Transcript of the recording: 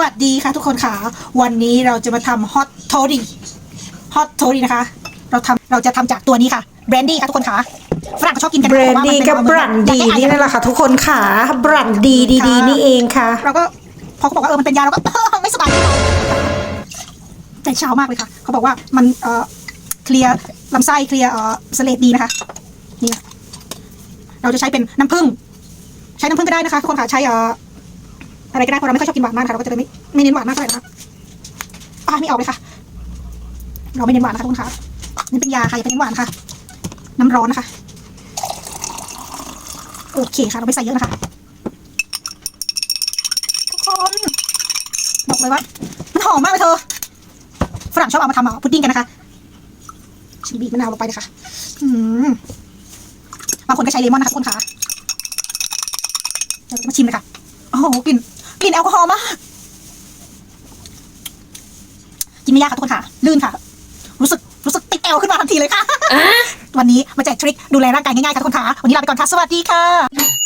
วัสดีค่ะทุกคนค่ะ วันนี้เราจะมาทำฮอตโทดี้ฮอตโทดี้นะคะ เราทำเราจะทำจากตัวนี้ค่ะแบรนดี้ค่ะทุกคนค่ะฝรั่งเขาชอบกินกันเบรนะนดี้กับบรันดีนี่นั่นแหละค่ะ ทุกคนค่ะบรันดีดีๆนี่เองค่ะ เราก็พอเขาบอกว่าเออมันเป็นยาเราก็ ไม่สบายใจเช้ามากเลยค่ะ เขาบอกว่ามันเอ่อเคลียร์ลำไส้เคลียร์เอ่อเสลดดีนะคะนี่ค่ะเราจะใช้เป็นน้ำผึ้งใช้น้ำผึ้งก็ได้นะคะทุกคนค่ะใช้เอ่อ อะไรก็ได้เพราะเราไม่ค่อยชอบกินหวานมากค่ะเราก็จะไม่ไม่เน้นหวานมากเท่าไหร่นะคะอ่าไม่ออกเลยค่ะ เราไม่เน้นหวานนะคะทุกคนค่ะนี่เป็นยาค่ะอย่าไปเน้นหวานค่ะ น้ำร้อนนะคะโอเคค่ะเราไม่ใส่เยอะนะคะทุกคนบอกเลยว่ามันหอมมากเลยเธอฝรั่งชอบเอามาทำพุดดิ้งกันนะคะฉันบีบมะนาวลงไปเลยค่ะบางคนก็ใช้เลมอนนะคะทุกคนค่ะเราจะมาชิมเลยค่ะโอ้โหกลิ่น กลิ่นแอลกอฮอล์มากกินไม่ยากค่ะทุกคนค่ะ ลื่นค่ะ รู้สึกรู้สึกติดแอลขึ้นมาทันทีเลยค่ะ วันนี้มาแจกทริคดูแลร่างกายง่ายๆค่ะทุกคนค่ะ วันนี้ลาไปก่อนค่ะ สวัสดีค่ะ